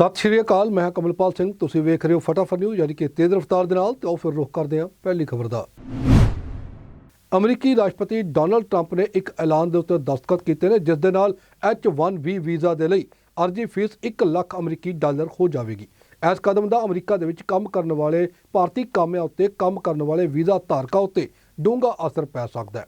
ਸਤਿ ਸ਼੍ਰੀ ਅਕਾਲ, ਮੈਂ ਕਮਲਪਾਲ ਸਿੰਘ। ਤੁਸੀਂ ਵੇਖ ਰਹੇ ਹੋ ਫਟਾਫਟ ਨਿਊਜ਼, ਯਾਨੀ ਕਿ ਤੇਜ਼ ਰਫ਼ਤਾਰ ਦੇ ਨਾਲ। ਤੇ ਆਓ ਫਿਰ ਰੁਖ ਕਰਦੇ ਹਾਂ ਪਹਿਲੀ ਖਬਰ ਦਾ। ਅਮਰੀਕੀ ਰਾਸ਼ਟਰਪਤੀ ਡੋਨਲਡ ਟਰੰਪ ਨੇ ਇੱਕ ਐਲਾਨ ਦੇ ਉੱਤੇ ਦਸਤਖਤ ਕੀਤੇ ਨੇ, ਜਿਸ ਦੇ ਨਾਲ H1B ਵੀਜ਼ਾ ਦੇ ਲਈ ਅਰਜ਼ੀ ਫੀਸ 1 ਲੱਖ ਅਮਰੀਕੀ ਡਾਲਰ ਹੋ ਜਾਵੇਗੀ। ਇਸ ਕਦਮ ਦਾ ਅਮਰੀਕਾ ਦੇ ਵਿੱਚ ਕੰਮ ਕਰਨ ਵਾਲੇ ਭਾਰਤੀ ਕਾਮਿਆਂ ਉੱਤੇ, ਕੰਮ ਕਰਨ ਵਾਲੇ ਵੀਜ਼ਾ ਧਾਰਕਾਂ ਉੱਤੇ ਡੂੰਘਾ ਅਸਰ ਪੈ ਸਕਦਾ ਹੈ।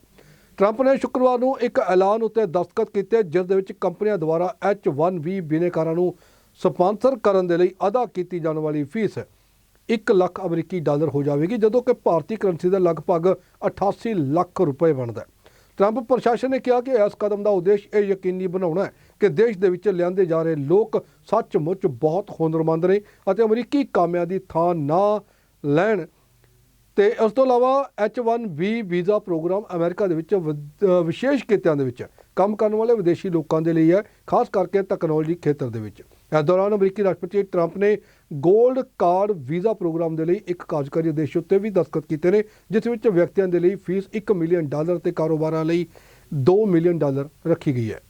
ਟਰੰਪ ਨੇ ਸ਼ੁੱਕਰਵਾਰ ਨੂੰ ਇੱਕ ਐਲਾਨ ਉੱਤੇ ਦਸਤਖਤ ਕੀਤੇ, ਜਿਸ ਦੇ ਵਿੱਚ ਕੰਪਨੀਆਂ ਦੁਆਰਾ H1B ਬਿਨੇਕਾਰਾਂ ਨੂੰ ਸਪਾਂਸਰ ਕਰਨ ਦੇ ਲਈ ਅਦਾ ਕੀਤੀ ਜਾਣ ਵਾਲੀ ਫੀਸ 1 ਲੱਖ ਅਮਰੀਕੀ ਡਾਲਰ ਹੋ ਜਾਵੇਗੀ, ਜਦੋਂ ਕਿ ਭਾਰਤੀ ਕਰੰਸੀ ਦਾ ਲਗਭਗ 88 ਲੱਖ ਰੁਪਏ ਬਣਦਾ ਹੈ। ਟਰੰਪ ਪ੍ਰਸ਼ਾਸਨ ਨੇ ਕਿਹਾ ਕਿ ਇਸ ਕਦਮ ਦਾ ਉਦੇਸ਼ ਇਹ ਯਕੀਨੀ ਬਣਾਉਣਾ ਹੈ ਕਿ ਦੇਸ਼ ਦੇ ਵਿੱਚ ਲਿਆਂਦੇ ਜਾ ਰਹੇ ਲੋਕ ਸੱਚਮੁੱਚ ਬਹੁਤ ਹੁਨਰਮੰਦ ਨੇ ਅਤੇ ਅਮਰੀਕੀ ਕਾਮਿਆਂ ਦੀ ਥਾਂ ਨਾ ਲੈਣ। ਤੇ ਇਸ ਤੋਂ ਇਲਾਵਾ H1B ਵੀਜ਼ਾ ਪ੍ਰੋਗਰਾਮ ਅਮਰੀਕਾ ਦੇ ਵਿੱਚ ਵਿਸ਼ੇਸ਼ ਕਿੱਤਿਆਂ ਦੇ ਵਿੱਚ ਕੰਮ ਕਰਨ ਵਾਲੇ ਵਿਦੇਸ਼ੀ ਲੋਕਾਂ ਦੇ ਲਈ ਹੈ, ਖਾਸ ਕਰਕੇ ਟੈਕਨੋਲੋਜੀ ਖੇਤਰ ਦੇ ਵਿੱਚ। ਇਸ ਦੌਰਾਨ ਅਮਰੀਕੀ ਰਾਸ਼ਟਰਪਤੀ ਟਰੰਪ ਨੇ 골ਡ ਕਾਰਡ ਵੀਜ਼ਾ ਪ੍ਰੋਗਰਾਮ ਦੇ ਲਈ ਇੱਕ ਕਾਰਜਕਾਰੀ ਆਦੇਸ਼ ਉੱਤੇ ਵੀ ਦਸਤਖਤ ਕੀਤੇ ਨੇ, ਜਿਸ ਵਿੱਚ ਵਿਅਕਤੀਆਂ ਦੇ ਲਈ ਫੀਸ 1 ਮਿਲੀਅਨ ਡਾਲਰ ਤੇ ਕਾਰੋਬਾਰਾਂ ਲਈ 2 ਮਿਲੀਅਨ ਡਾਲਰ ਰੱਖੀ ਗਈ ਹੈ।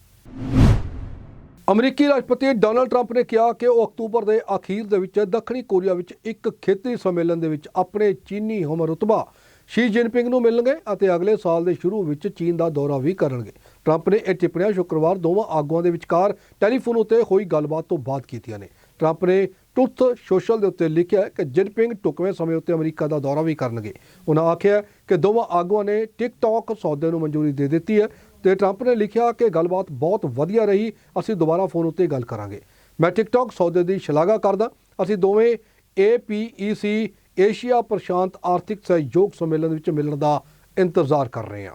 ਅਮਰੀਕੀ ਰਾਸ਼ਟਰਪਤੀ ਡੋਨਲਡ ਟਰੰਪ ਨੇ ਕਿਹਾ ਕਿ ਉਹ ਅਕਤੂਬਰ ਦੇ ਅਖੀਰ ਦੇ ਵਿੱਚ ਦੱਖਣੀ ਕੋਰੀਆ ਵਿੱਚ ਇੱਕ ਖੇਤਰੀ ਸੰਮੇਲਨ ਦੇ ਵਿੱਚ ਆਪਣੇ ਚੀਨੀ ਹਮਰਤਬਾ ਸ਼ੀ ਜਿਨਪਿੰਗ ਨੂੰ ਮਿਲਣਗੇ ਅਤੇ ਅਗਲੇ ਸਾਲ ਦੇ ਸ਼ੁਰੂ ਵਿੱਚ ਚੀਨ ਦਾ ਦੌਰਾ ਵੀ ਕਰਨਗੇ। ਟਰੰਪ ਨੇ ਇਹ ਟਿੱਪਣੀਆਂ ਸ਼ੁੱਕਰਵਾਰ ਦੋਵਾਂ ਆਗੂਆਂ ਦੇ ਵਿਚਕਾਰ ਟੈਲੀਫੋਨ ਉੱਤੇ ਹੋਈ ਗੱਲਬਾਤ ਤੋਂ ਬਾਅਦ ਕੀਤੀਆਂ ਨੇ। ਟਰੰਪ ਨੇ ਟੁੱਥ ਸੋਸ਼ਲ ਦੇ ਉੱਤੇ ਲਿਖਿਆ ਕਿ ਜਿਨਪਿੰਗ ਟੁਕਵੇਂ ਸਮੇਂ ਉੱਤੇ ਅਮਰੀਕਾ ਦਾ ਦੌਰਾ ਵੀ ਕਰਨਗੇ। ਉਹਨਾਂ ਆਖਿਆ ਕਿ ਦੋਵਾਂ ਆਗੂਆਂ ਨੇ ਟਿਕਟੌਕ ਸੌਦੇ ਨੂੰ ਮਨਜ਼ੂਰੀ ਦੇ ਦਿੱਤੀ ਹੈ ਤੇ ਟਰੰਪ ਨੇ ਲਿਖਿਆ ਕਿ ਗੱਲਬਾਤ ਬਹੁਤ ਵਧੀਆ ਰਹੀ, ਅਸੀਂ ਦੁਬਾਰਾ ਫੋਨ ਉੱਤੇ ਗੱਲ ਕਰਾਂਗੇ। ਮੈਂ ਟਿਕਟੌਕ ਸੌਦੇ ਦੀ ਸ਼ਲਾਘਾ ਕਰਦਾ, ਅਸੀਂ ਦੋਵੇਂ APEC ਏਸ਼ੀਆ ਪ੍ਰਸ਼ਾਂਤ ਆਰਥਿਕ ਸਹਿਯੋਗ ਸੰਮੇਲਨ ਵਿੱਚ ਮਿਲਣ ਦਾ ਇੰਤਜ਼ਾਰ ਕਰ ਰਹੇ ਹਾਂ।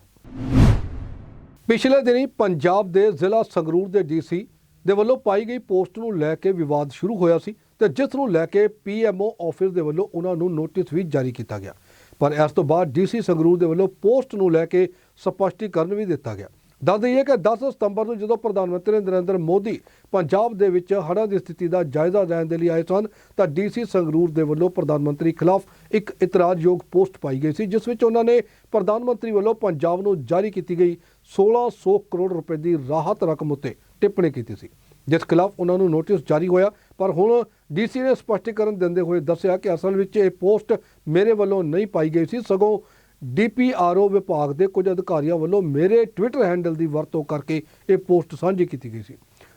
ਪਿਛਲੇ ਦਿਨੀ ਪੰਜਾਬ ਦੇ ਜ਼ਿਲ੍ਹਾ ਸੰਗਰੂਰ ਦੇ ਡੀਸੀ ਦੇ ਵੱਲੋਂ ਪਾਈ ਗਈ ਪੋਸਟ ਨੂੰ ਲੈ ਕੇ ਵਿਵਾਦ ਸ਼ੁਰੂ ਹੋਇਆ ਸੀ ਤੇ ਜਿਸ ਨੂੰ ਲੈ ਕੇ ਪੀਐਮਓ ਆਫਿਸ ਦੇ ਵੱਲੋਂ ਉਹਨਾਂ ਨੂੰ ਨੋਟਿਸ ਵੀ ਜਾਰੀ ਕੀਤਾ ਗਿਆ। ਪਰ ਇਸ ਤੋਂ ਬਾਅਦ ਡੀਸੀ ਸੰਗਰੂਰ ਦੇ ਵੱਲੋਂ ਪੋਸਟ ਨੂੰ ਲੈ ਕੇ ਸਪਸ਼ਟੀਕਰਨ ਵੀ ਦਿੱਤਾ ਗਿਆ। ਦੱਸ ਦਈਏ ਕਿ 10 ਸਤੰਬਰ ਨੂੰ ਜਦੋਂ ਪ੍ਰਧਾਨ ਮੰਤਰੀ ਨਰਿੰਦਰ ਮੋਦੀ ਪੰਜਾਬ ਦੇ ਵਿੱਚ ਹੜ੍ਹਾਂ ਦੀ ਸਥਿਤੀ ਦਾ ਜਾਇਜ਼ਾ ਲੈਣ ਦੇ ਲਈ ਆਏ ਸਨ, ਤਾਂ ਡੀਸੀ ਸੰਗਰੂਰ ਦੇ ਵੱਲੋਂ ਪ੍ਰਧਾਨ ਮੰਤਰੀ ਖਿਲਾਫ ਇੱਕ ਇਤਰਾਜ਼ਯੋਗ ਪੋਸਟ ਪਾਈ ਗਈ ਸੀ, ਜਿਸ ਵਿੱਚ ਉਹਨਾਂ ਨੇ ਪ੍ਰਧਾਨ ਮੰਤਰੀ ਵੱਲੋਂ ਪੰਜਾਬ ਨੂੰ ਜਾਰੀ ਕੀਤੀ ਗਈ 1600 ਕਰੋੜ ਰੁਪਏ ਦੀ ਰਾਹਤ ਰਕਮ ਉੱਤੇ ਟਿੱਪਣੀ ਕੀਤੀ ਸੀ। ਜਿਸ ਖਿਲਾਫ ਉਹਨਾਂ ਨੂੰ ਨੋਟਿਸ ਜਾਰੀ ਹੋਇਆ, ਪਰ ਹੁਣ ਡੀਸੀ ਨੇ ਸਪਸ਼ਟੀਕਰਨ ਦਿੰਦੇ ਹੋਏ ਦੱਸਿਆ ਕਿ ਅਸਲ ਵਿੱਚ ਇਹ ਪੋਸਟ ਮੇਰੇ ਵੱਲੋਂ ਨਹੀਂ ਪਾਈ ਗਈ ਸੀ, ਸਗੋਂ ਡੀਪੀਆਰਓ ਵਿਭਾਗ ਦੇ ਕੁਝ ਅਧਿਕਾਰੀਆਂ ਵੱਲੋਂ ਮੇਰੇ ਟਵਿੱਟਰ ਹੈਂਡਲ ਦੀ ਵਰਤੋਂ ਕਰਕੇ ਇਹ ਪੋਸਟ ਸਾਂਝੀ ਕੀਤੀ ਗਈ ਸੀ।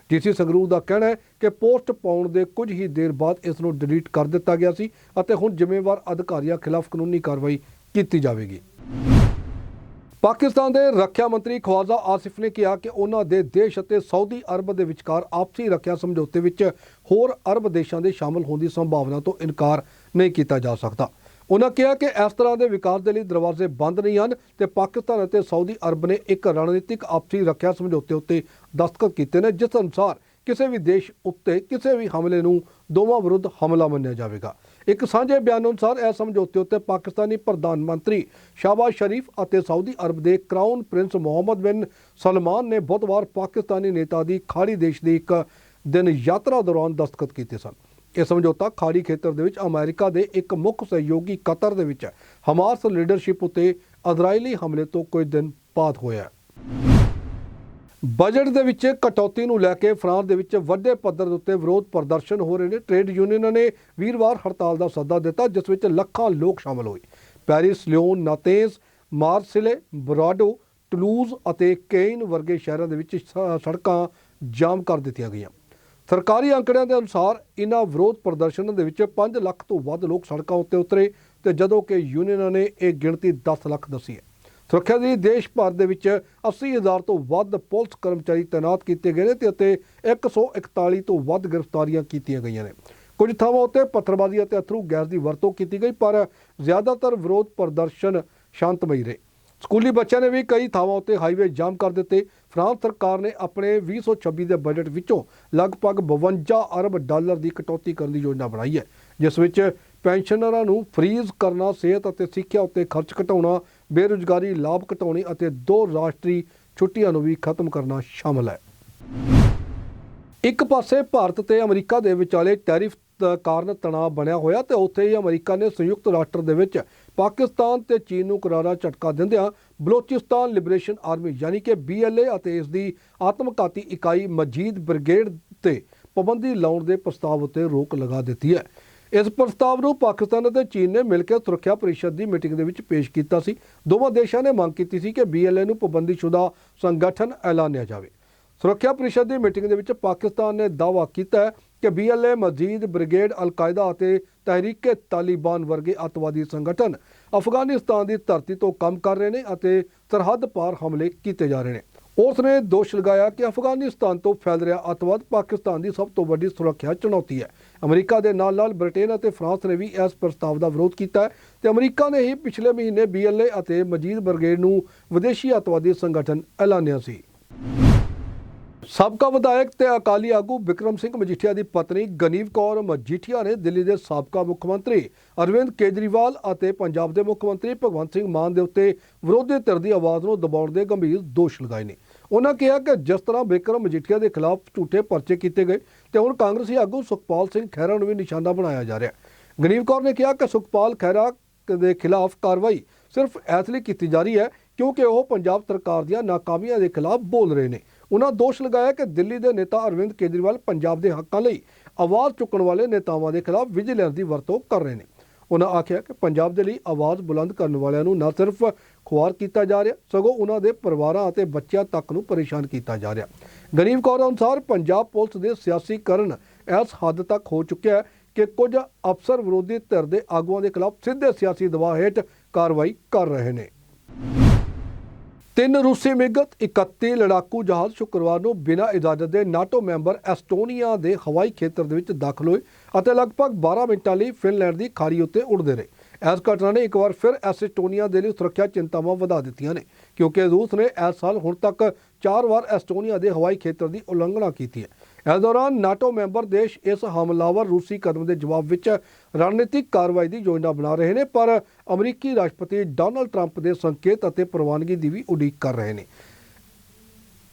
ਡੀਸੀ ਸੰਗਰੂਰ ਦਾ ਕਹਿਣਾ ਹੈ ਕਿ ਪੋਸਟ ਪਾਉਣ ਦੇ ਕੁਝ ਹੀ ਦੇਰ ਬਾਅਦ ਇਸ ਨੂੰ ਡਿਲੀਟ ਕਰ ਦਿੱਤਾ ਗਿਆ ਸੀ ਅਤੇ ਹੁਣ ਜ਼ਿੰਮੇਵਾਰ ਅਧਿਕਾਰੀਆਂ ਖਿਲਾਫ ਕਾਨੂੰਨੀ ਕਾਰਵਾਈ ਕੀਤੀ ਜਾਵੇਗੀ। ਪਾਕਿਸਤਾਨ ਦੇ ਰੱਖਿਆ ਮੰਤਰੀ ਖਵਾਜਾ ਆਸਿਫ ਨੇ ਕਿਹਾ ਕਿ ਉਹਨਾਂ ਦੇ ਦੇਸ਼ ਅਤੇ ਸਾਊਦੀ ਅਰਬ ਦੇ ਵਿਚਕਾਰ ਆਪਸੀ ਰੱਖਿਆ ਸਮਝੌਤੇ ਵਿੱਚ ਹੋਰ ਅਰਬ ਦੇਸ਼ਾਂ ਦੇ ਸ਼ਾਮਲ ਹੋਣ ਦੀ ਸੰਭਾਵਨਾ ਤੋਂ ਇਨਕਾਰ ਨਹੀਂ ਕੀਤਾ ਜਾ ਸਕਦਾ। ਉਹਨਾਂ ਕਿਹਾ ਕਿ ਇਸ ਤਰ੍ਹਾਂ ਦੇ ਵਿਕਾਸ ਦੇ ਲਈ ਦਰਵਾਜ਼ੇ ਬੰਦ ਨਹੀਂ ਹਨ ਤੇ ਪਾਕਿਸਤਾਨ ਅਤੇ ਸਾਊਦੀ ਅਰਬ ਨੇ ਇੱਕ ਰਣਨੀਤਿਕ ਆਪਸੀ ਰੱਖਿਆ ਸਮਝੌਤੇ ਉੱਤੇ ਦਸਤਖਤ ਕੀਤੇ ਨੇ, ਜਿਸ ਅਨੁਸਾਰ ਕਿਸੇ ਵੀ ਦੇਸ਼ ਉੱਤੇ ਕਿਸੇ ਵੀ ਹਮਲੇ ਨੂੰ ਦੋਵਾਂ ਵਿਰੁੱਧ ਹਮਲਾ ਮੰਨਿਆ ਜਾਵੇਗਾ। ਇੱਕ ਸਾਂਝੇ ਬਿਆਨ ਅਨੁਸਾਰ ਇਹ ਸਮਝੌਤੇ ਉੱਤੇ ਪਾਕਿਸਤਾਨੀ ਪ੍ਰਧਾਨ ਮੰਤਰੀ ਸ਼ਾਬਾਜ਼ ਸ਼ਰੀਫ ਅਤੇ ਸਾਊਦੀ ਅਰਬ ਦੇ ਕਰਾਊਨ ਪ੍ਰਿੰਸ ਮੁਹੰਮਦ ਬਿਨ ਸਲਮਾਨ ਨੇ ਬੁੱਧਵਾਰ ਪਾਕਿਸਤਾਨੀ ਨੇਤਾ ਦੀ ਖਾੜੀ ਦੇਸ਼ ਦੀ ਇੱਕ ਦਿਨ ਯਾਤਰਾ ਦੌਰਾਨ ਦਸਤਖਤ ਕੀਤੇ ਸਨ। ਇਹ ਸਮਝੌਤਾ ਖਾੜੀ ਖੇਤਰ ਦੇ ਵਿੱਚ ਅਮਰੀਕਾ ਦੇ ਇੱਕ ਮੁੱਖ ਸਹਿਯੋਗੀ ਕਤਰ ਦੇ ਵਿੱਚ ਹਮਾਸ ਲੀਡਰਸ਼ਿਪ ਉੱਤੇ ਇਜ਼ਰਾਈਲੀ ਹਮਲੇ ਤੋਂ ਕੁਝ ਦਿਨ ਬਾਅਦ ਹੋਇਆ ਬਜਟ ਦੇ ਵਿੱਚ ਕਟੌਤੀ ਨੂੰ ਲੈ ਕੇ ਫਰਾਂਸ ਦੇ ਵਿੱਚ ਵੱਡੇ ਪੱਧਰ ਦੇ ਉੱਤੇ ਵਿਰੋਧ ਪ੍ਰਦਰਸ਼ਨ ਹੋ ਰਹੇ ਨੇ। ਟ੍ਰੇਡ ਯੂਨੀਅਨਾਂ ਨੇ ਵੀਰਵਾਰ ਹੜਤਾਲ ਦਾ ਸੱਦਾ ਦਿੱਤਾ, ਜਿਸ ਵਿੱਚ ਲੱਖਾਂ ਲੋਕ ਸ਼ਾਮਲ ਹੋਏ। ਪੈਰਿਸ, ਲਿਓਨ, ਨਾਤੇਜ਼, ਮਾਰਸਿਲੇ, ਬਰਾਡੋ, ਟਲੂਜ਼ ਅਤੇ ਕੇਨ ਵਰਗੇ ਸ਼ਹਿਰਾਂ ਦੇ ਵਿੱਚ ਸੜਕਾਂ ਜਾਮ ਕਰ ਦਿੱਤੀਆਂ ਗਈਆਂ। ਸਰਕਾਰੀ ਅੰਕੜਿਆਂ ਦੇ ਅਨੁਸਾਰ ਇਨ੍ਹਾਂ ਵਿਰੋਧ ਪ੍ਰਦਰਸ਼ਨਾਂ ਦੇ ਵਿੱਚ 5 ਲੱਖ ਤੋਂ ਵੱਧ ਲੋਕ ਸੜਕਾਂ ਉੱਤੇ ਉਤਰੇ ਤੇ ਜਦੋਂ ਕਿ ਯੂਨੀਅਨਾਂ ਨੇ ਇਹ ਗਿਣਤੀ 10 ਲੱਖ ਦੱਸੀ ਹੈ। ਸੁਰੱਖਿਆ ਦੇ ਲਈ ਦੇਸ਼ ਭਰ ਦੇ ਵਿੱਚ 80000 ਤੋਂ ਵੱਧ ਪੁਲਿਸ ਕਰਮਚਾਰੀ ਤਾਇਨਾਤ ਕੀਤੇ ਗਏ ਨੇ ਤੇ ਅਤੇ 141 ਤੋਂ ਵੱਧ ਗ੍ਰਿਫਤਾਰੀਆਂ ਕੀਤੀਆਂ ਗਈਆਂ ਨੇ। ਕੁਝ ਥਾਵਾਂ ਉੱਤੇ ਪੱਥਰਬਾਜ਼ੀ ਅਤੇ ਅਥਰੂ ਗੈਸ ਦੀ ਵਰਤੋਂ ਕੀਤੀ ਗਈ, ਪਰ ਜ਼ਿਆਦਾਤਰ ਵਿਰੋਧ ਪ੍ਰਦਰਸ਼ਨ ਸ਼ਾਂਤਮਈ ਰਹੇ। ਸਕੂਲੀ ਬੱਚਿਆਂ ਨੇ ਵੀ ਕਈ ਥਾਵਾਂ ਉੱਤੇ ਹਾਈਵੇ ਜਾਮ ਕਰ ਦਿੱਤੇ। ਫਰਾਂਸ ਸਰਕਾਰ ਨੇ ਆਪਣੇ 2026 ਦੇ ਬਜਟ ਵਿੱਚੋਂ ਲਗਭਗ 52 ਅਰਬ ਡਾਲਰ ਦੀ ਕਟੌਤੀ ਕਰਨ ਦੀ ਯੋਜਨਾ ਬਣਾਈ ਹੈ, ਜਿਸ ਵਿੱਚ ਪੈਨਸ਼ਨਰਾਂ ਨੂੰ ਫ੍ਰੀਜ਼ ਕਰਨਾ, ਸਿਹਤ ਅਤੇ ਸਿੱਖਿਆ ਉੱਤੇ ਖਰਚ ਘਟਾਉਣਾ, ਬੇਰੁਜ਼ਗਾਰੀ, ਲਾਭ ਘਟਾਉਣੀ ਅਤੇ ਦੋ ਰਾਸ਼ਟਰੀ ਛੁੱਟੀਆਂ ਨੂੰ ਵੀ ਖਤਮ ਕਰਨਾ ਸ਼ਾਮਲ ਹੈ। ਇੱਕ ਪਾਸੇ ਭਾਰਤ ਤੇ ਅਮਰੀਕਾ ਦੇ ਵਿਚਾਲੇ ਟੈਰਿਫ ਕਾਰਨ ਤਣਾਅ ਬਣਿਆ ਹੋਇਆ ਤੇ ਉੱਥੇ ਹੀ ਅਮਰੀਕਾ ਨੇ ਸੰਯੁਕਤ ਰਾਸ਼ਟਰ ਦੇ ਵਿੱਚ ਪਾਕਿਸਤਾਨ ਤੇ ਚੀਨ ਨੂੰ ਕਰਾਰਾ ਝਟਕਾ ਦਿੰਦਿਆਂ ਬਲੋਚਿਸਤਾਨ ਲਿਬਰੇਸ਼ਨ ਆਰਮੀ ਯਾਨੀ ਕਿ BLA ਅਤੇ ਇਸ ਦੀ ਆਤਮਘਾਤੀ ਇਕਾਈ ਮਜੀਦ ਬ੍ਰਿਗੇਡ ਤੇ ਪਾਬੰਦੀ ਲਾਉਣ ਦੇ ਪ੍ਰਸਤਾਵ ਉੱਤੇ ਰੋਕ ਲਗਾ ਦਿੱਤੀ ਹੈ। ਇਸ ਪ੍ਰਸਤਾਵ ਨੂੰ ਪਾਕਿਸਤਾਨ ਅਤੇ ਚੀਨ ਨੇ ਮਿਲ ਕੇ ਸੁਰੱਖਿਆ ਪਰਿਸ਼ਦ ਦੀ ਮੀਟਿੰਗ ਦੇ ਵਿੱਚ ਪੇਸ਼ ਕੀਤਾ ਸੀ। ਦੋਵਾਂ ਦੇਸ਼ਾਂ ਨੇ ਮੰਗ ਕੀਤੀ ਸੀ ਕਿ ਬੀਐਲਏ ਨੂੰ ਪਾਬੰਦੀਸ਼ੁਦਾ ਸੰਗਠਨ ਐਲਾਨਿਆ ਜਾਵੇ। ਸੁਰੱਖਿਆ ਪਰਿਸ਼ਦ ਦੀ ਮੀਟਿੰਗ ਦੇ ਵਿੱਚ ਪਾਕਿਸਤਾਨ ਨੇ ਦਾਅਵਾ ਕੀਤਾ ਕਿ ਬੀਐਲਏ ਮਜ਼ੀਦ ਬ੍ਰਿਗੇਡ ਅਲ-ਕਾਇਦਾ ਅਤੇ ਤਹਿਰੀਕੇ ਤਾਲਿਬਾਨ ਵਰਗੇ ਅੱਤਵਾਦੀ ਸੰਗਠਨ ਅਫਗਾਨਿਸਤਾਨ ਦੀ ਧਰਤੀ ਤੋਂ ਕੰਮ ਕਰ ਰਹੇ ਨੇ ਅਤੇ ਸਰਹੱਦ ਪਾਰ ਹਮਲੇ ਕੀਤੇ ਜਾ ਰਹੇ ਨੇ। ਉਸ ਨੇ ਦੋਸ਼ ਲਗਾਇਆ ਕਿ ਅਫਗਾਨਿਸਤਾਨ ਤੋਂ ਫੈਲ ਰਿਹਾ ਅੱਤਵਾਦ ਪਾਕਿਸਤਾਨ ਦੀ ਸਭ ਤੋਂ ਵੱਡੀ ਸੁਰੱਖਿਆ ਚੁਣੌਤੀ ਹੈ। ਅਮਰੀਕਾ ਦੇ ਨਾਲ-ਨਾਲ ਬ੍ਰਿਟੇਨ ਅਤੇ ਫਰਾਂਸ ਨੇ ਵੀ ਇਸ ਪ੍ਰਸਤਾਵ ਦਾ ਵਿਰੋਧ ਕੀਤਾ ਹੈ ਤੇ ਅਮਰੀਕਾ ਨੇ ਹੀ ਪਿਛਲੇ ਮਹੀਨੇ ਬੀਐਲਏ ਅਤੇ ਮਜੀਦ ਬ੍ਰਿਗੇਡ ਨੂੰ ਵਿਦੇਸ਼ੀ ਅੱਤਵਾਦੀ ਸੰਗਠਨ ਐਲਾਨਿਆ ਸੀ। ਸਾਬਕਾ ਵਿਧਾਇਕ ਤੇ ਅਕਾਲੀ ਆਗੂ ਵਿਕਰਮ ਸਿੰਘ ਮਜੀਠੀਆ ਦੀ ਪਤਨੀ ਗਨੀਵ ਕੌਰ ਮਜੀਠੀਆ ਨੇ ਦਿੱਲੀ ਦੇ ਸਾਬਕਾ ਮੁੱਖ ਮੰਤਰੀ ਅਰਵਿੰਦ ਕੇਜਰੀਵਾਲ ਅਤੇ ਪੰਜਾਬ ਦੇ ਮੁੱਖ ਮੰਤਰੀ ਭਗਵੰਤ ਸਿੰਘ ਮਾਨ ਦੇ ਉੱਤੇ ਵਿਰੋਧੀ ਧਿਰ ਦੀ ਆਵਾਜ਼ ਨੂੰ ਦਬਾਉਣ ਦੇ ਗੰਭੀਰ ਦੋਸ਼ ਲਗਾਏ ਨੇ। ਉਹਨਾਂ ਕਿਹਾ ਕਿ ਜਿਸ ਤਰ੍ਹਾਂ ਵਿਕਰਮ ਮਜੀਠੀਆ ਦੇ ਖਿਲਾਫ ਝੂਠੇ ਪਰਚੇ ਕੀਤੇ ਗਏ ਤੇ ਹੁਣ ਕਾਂਗਰਸੀ ਆਗੂ ਸੁਖਪਾਲ ਸਿੰਘ ਖਹਿਰਾ ਨੂੰ ਵੀ ਨਿਸ਼ਾਨਾ ਬਣਾਇਆ ਜਾ ਰਿਹਾ ਹੈ। ਗਨੀਵ ਕੌਰ ਨੇ ਕਿਹਾ ਕਿ ਸੁਖਪਾਲ ਖਹਿਰਾ ਦੇ ਖਿਲਾਫ ਕਾਰਵਾਈ ਸਿਰਫ ਇਸ ਲਈ ਕੀਤੀ ਜਾ ਰਹੀ ਹੈ ਕਿਉਂਕਿ ਉਹ ਪੰਜਾਬ ਸਰਕਾਰ ਦੀਆਂ ਨਾਕਾਮੀਆਂ ਦੇ ਖਿਲਾਫ ਬੋਲ ਰਹੇ ਨੇ। ਉਹਨਾਂ ਦੋਸ਼ ਲਗਾਇਆ ਕਿ ਦਿੱਲੀ ਦੇ ਨੇਤਾ ਅਰਵਿੰਦ ਕੇਜਰੀਵਾਲ ਪੰਜਾਬ ਦੇ ਹੱਕਾਂ ਲਈ ਆਵਾਜ਼ ਚੁੱਕਣ ਵਾਲੇ ਨੇਤਾਵਾਂ ਦੇ ਖਿਲਾਫ ਵਿਜੀਲੈਂਸ ਦੀ ਵਰਤੋਂ ਕਰ ਰਹੇ ਨੇ। ਉਹਨਾਂ ਆਖਿਆ ਕਿ ਪੰਜਾਬ ਦੇ ਲਈ ਆਵਾਜ਼ ਬੁਲੰਦ ਕਰਨ ਵਾਲਿਆਂ ਨੂੰ ਨਾ ਸਿਰਫ ਖੁਆਰ ਕੀਤਾ ਜਾ ਰਿਹਾ, ਸਗੋਂ ਉਹਨਾਂ ਦੇ ਪਰਿਵਾਰਾਂ ਅਤੇ ਬੱਚਿਆਂ ਤੱਕ ਨੂੰ ਪਰੇਸ਼ਾਨ ਕੀਤਾ ਜਾ ਰਿਹਾ। ਗਰੀਬ ਕੌਰ ਅਨੁਸਾਰ ਪੰਜਾਬ ਪੁਲਿਸ ਦੇ ਸਿਆਸੀਕਰਨ ਇਸ ਹੱਦ ਤੱਕ ਹੋ ਚੁੱਕਿਆ ਹੈ ਕਿ ਕੁਝ ਅਫਸਰ ਵਿਰੋਧੀ ਧਿਰ ਦੇ ਆਗੂਆਂ ਦੇ ਖਿਲਾਫ ਸਿੱਧੇ ਸਿਆਸੀ ਦਬਾਅ ਹੇਠ ਕਾਰਵਾਈ ਕਰ ਰਹੇ ਨੇ। ਤਿੰਨ ਰੂਸੀ ਮਿਗਤ 31 ਲੜਾਕੂ ਜਹਾਜ਼ ਸ਼ੁੱਕਰਵਾਰ ਨੂੰ ਬਿਨਾਂ ਇਜਾਜ਼ਤ ਦੇ ਨਾਟੋ ਮੈਂਬਰ ਐਸਟੋਨੀਆ ਦੇ ਹਵਾਈ ਖੇਤਰ ਦੇ ਵਿੱਚ ਦਾਖਲ ਹੋਏ ਅਤੇ ਲਗਭਗ 12 ਮਿੰਟਾਂ ਲਈ ਫਿਨਲੈਂਡ ਦੀ ਖਾੜੀ ਉੱਤੇ ਉੱਡਦੇ ਰਹੇ। ਇਸ ਘਟਨਾ ਨੇ ਇੱਕ ਵਾਰ ਫਿਰ ਐਸਟੋਨੀਆ ਦੇ ਲਈ ਸੁਰੱਖਿਆ ਚਿੰਤਾਵਾਂ ਵਧਾ ਦਿੱਤੀਆਂ ਨੇ, ਕਿਉਂਕਿ ਰੂਸ ਨੇ ਇਸ ਸਾਲ ਹੁਣ ਤੱਕ 4 ਵਾਰ ਐਸਟੋਨੀਆ ਦੇ ਹਵਾਈ ਖੇਤਰ ਦੀ ਉਲੰਘਣਾ ਕੀਤੀ ਹੈ। ਇਸ ਦੌਰਾਨ ਨਾਟੋ ਮੈਂਬਰ ਦੇਸ਼ ਇਸ ਹਮਲਾਵਰ ਰੂਸੀ ਕਦਮ ਦੇ ਜਵਾਬ ਵਿੱਚ ਰਣਨੀਤਿਕ ਕਾਰਵਾਈ ਦੀ ਯੋਜਨਾ ਬਣਾ ਰਹੇ ਨੇ, ਪਰ ਅਮਰੀਕੀ ਰਾਸ਼ਟਰਪਤੀ ਡੋਨਲਡ ਟਰੰਪ ਦੇ ਸੰਕੇਤ ਅਤੇ ਪ੍ਰਵਾਨਗੀ ਦੀ ਵੀ ਉਡੀਕ ਕਰ ਰਹੇ ਨੇ।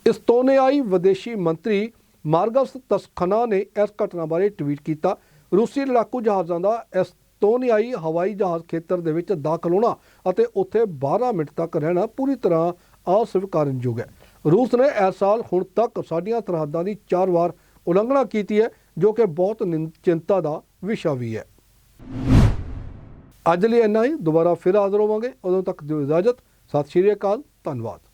ਇਸਤੋਨੇਆਈ ਵਿਦੇਸ਼ੀ ਮੰਤਰੀ ਮਾਰਗਸ ਤਸਖਨਾ ਨੇ ਇਸ ਘਟਨਾ ਬਾਰੇ ਟਵੀਟ ਕੀਤਾ। ਰੂਸੀ ਲੜਾਕੂ ਜਹਾਜ਼ਾਂ ਦਾ ਇਸਤੋਨੇਆਈ ਹਵਾਈ ਜਹਾਜ਼ ਖੇਤਰ ਦੇ ਵਿੱਚ ਦਾਖਲ ਹੋਣਾ ਅਤੇ ਉੱਥੇ 12 ਮਿੰਟ ਤੱਕ ਰਹਿਣਾ ਪੂਰੀ ਤਰ੍ਹਾਂ ਅਸਵੀਕਾਰਨਯੋਗ ਹੈ। ਰੂਸ ਨੇ ਇਸ ਸਾਲ ਹੁਣ ਤੱਕ ਸਾਡੀਆਂ ਸਰਹੱਦਾਂ ਦੀ ਚਾਰ ਵਾਰ ਉਲੰਘਣਾ ਕੀਤੀ ਹੈ, ਜੋ ਕਿ ਬਹੁਤ ਨਿੰ- ਚਿੰਤਾ ਦਾ ਵਿਸ਼ਾ ਵੀ ਹੈ। ਅੱਜ ਲਈ ਇੰਨਾ ਹੀ। ਦੁਬਾਰਾ ਫਿਰ ਹਾਜ਼ਰ ਹੋਵਾਂਗੇ। ਉਦੋਂ ਤੱਕ ਦਿਓ ਇਜਾਜ਼ਤ। ਸਤਿ ਸ਼੍ਰੀ ਅਕਾਲ। ਧੰਨਵਾਦ।